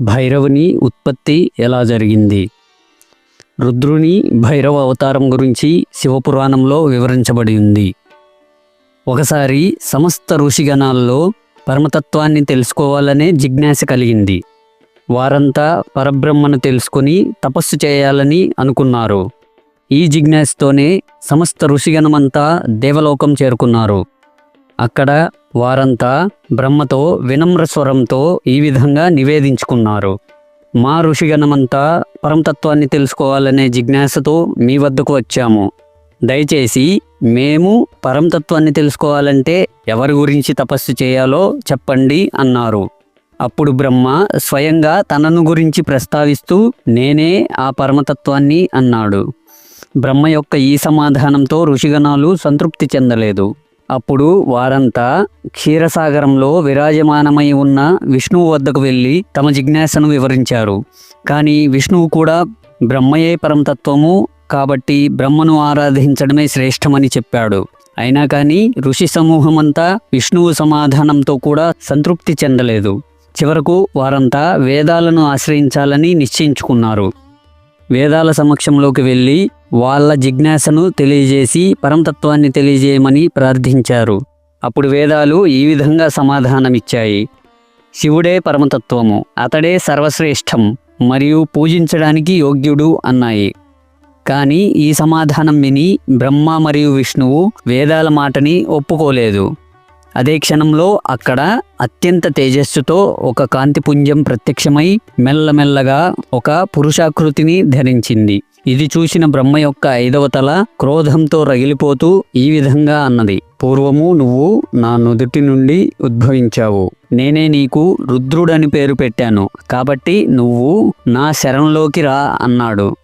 భైరవుని ఉత్పత్తి ఎలా జరిగింది? రుద్రుని భైరవ అవతారం గురించి శివపురాణంలో వివరించబడి ఉంది. ఒకసారి సమస్త ఋషిగణాల్లో పరమతత్వాన్ని తెలుసుకోవాలనే జిజ్ఞాస కలిగింది. వారంతా పరబ్రహ్మను తెలుసుకుని తపస్సు చేయాలని అనుకున్నారు. ఈ జిజ్ఞాసతోనే సమస్త ఋషిగణమంతా దేవలోకం చేరుకున్నారు. అక్కడ వారంతా బ్రహ్మతో వినమ్ర స్వరంతో ఈ విధంగా నివేదించుకున్నారు. మా ఋషిగణమంతా పరమతత్వాన్ని తెలుసుకోవాలనే జిజ్ఞాసతో మీ వద్దకు వచ్చాము. దయచేసి మేము పరమతత్వాన్ని తెలుసుకోవాలంటే ఎవరి గురించి తపస్సు చేయాలో చెప్పండి అన్నారు. అప్పుడు బ్రహ్మ స్వయంగా తనను గురించి ప్రస్తావిస్తూ నేనే ఆ పరమతత్వాన్ని అన్నాడు. బ్రహ్మ యొక్క ఈ సమాధానంతో ఋషిగణాలు సంతృప్తి చెందలేదు. అప్పుడు వారంతా క్షీరసాగరంలో విరాజమానమై ఉన్న విష్ణువు వద్దకు వెళ్ళి తమ జిజ్ఞాసను వివరించారు. కానీ విష్ణువు కూడా బ్రహ్మయే పరమతత్వము కాబట్టి బ్రహ్మను ఆరాధించడమే శ్రేష్టమని చెప్పాడు. అయినా కానీ ఋషి సమూహమంతా విష్ణువు సమాధానంతో కూడా సంతృప్తి చెందలేదు. చివరకు వారంతా వేదాలను ఆశ్రయించాలని నిశ్చయించుకున్నారు. వేదాల సమక్షంలోకి వెళ్ళి వాళ్ళ జిజ్ఞాసను తెలియజేసి పరమతత్వాన్ని తెలియజేయమని ప్రార్థించారు. అప్పుడు వేదాలు ఈ విధంగా సమాధానమిచ్చాయి. శివుడే పరమతత్వము అతడే సర్వశ్రేష్టం మరియు పూజించడానికి యోగ్యుడు అన్నాయి. కానీ ఈ సమాధానం విని బ్రహ్మ మరియు విష్ణువు వేదాల మాటని ఒప్పుకోలేదు. అదే క్షణంలో అక్కడ అత్యంత తేజస్సుతో ఒక కాంతిపుంజం ప్రత్యక్షమై మెల్లమెల్లగా ఒక పురుషాకృతిని ధరించింది. ఇది చూసిన బ్రహ్మ యొక్క ఐదవ తల క్రోధంతో రగిలిపోతూ ఈ విధంగా అన్నది. పూర్వము నువ్వు నా నుదుటి నుండి ఉద్భవించావు. నేనే నీకు రుద్రుడని పేరు పెట్టాను. కాబట్టి నువ్వు నా శరంలోకి రా అన్నాడు.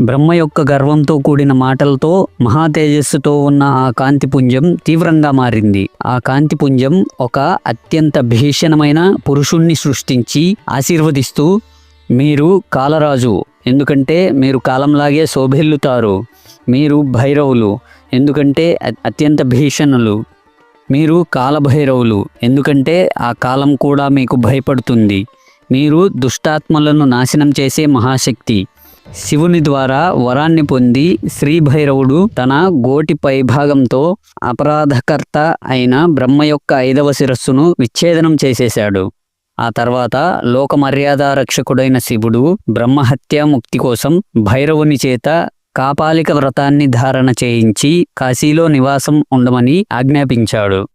బ్రహ్మ యొక్క గర్వంతో కూడిన మాటలతో మహా తేజస్సుతో ఉన్న ఆ కాంతిపుంజం తీవ్రంగా మారింది. ఆ కాంతిపుంజం ఒక అత్యంత భీషణమైన పురుషుణ్ణి సృష్టించి ఆశీర్వదిస్తూ మీరు కాలరాజు ఎందుకంటే మీరు కాలంలాగే శోభిల్లుతారు. మీరు భైరవులు ఎందుకంటే అత్యంత భీషణులు. మీరు కాలభైరవులు ఎందుకంటే ఆ కాలం కూడా మీకు భయపడుతుంది. మీరు దుష్టాత్మలను నాశనం చేసే మహాశక్తి. శివుని ద్వారా వరాన్ని పొంది శ్రీభైరవుడు తన గోటి పైభాగంతో అపరాధకర్త అయిన బ్రహ్మ యొక్క ఐదవ శిరస్సును విచ్ఛేదనం చేసేశాడు. ఆ తర్వాత లోక మర్యాద రక్షకుడైన శివుడు బ్రహ్మహత్య ముక్తి కోసం భైరవుని చేత కాపాలిక వ్రతాన్ని ధారణ చేయించి కాశీలో నివాసం ఉండమని ఆజ్ఞాపించాడు.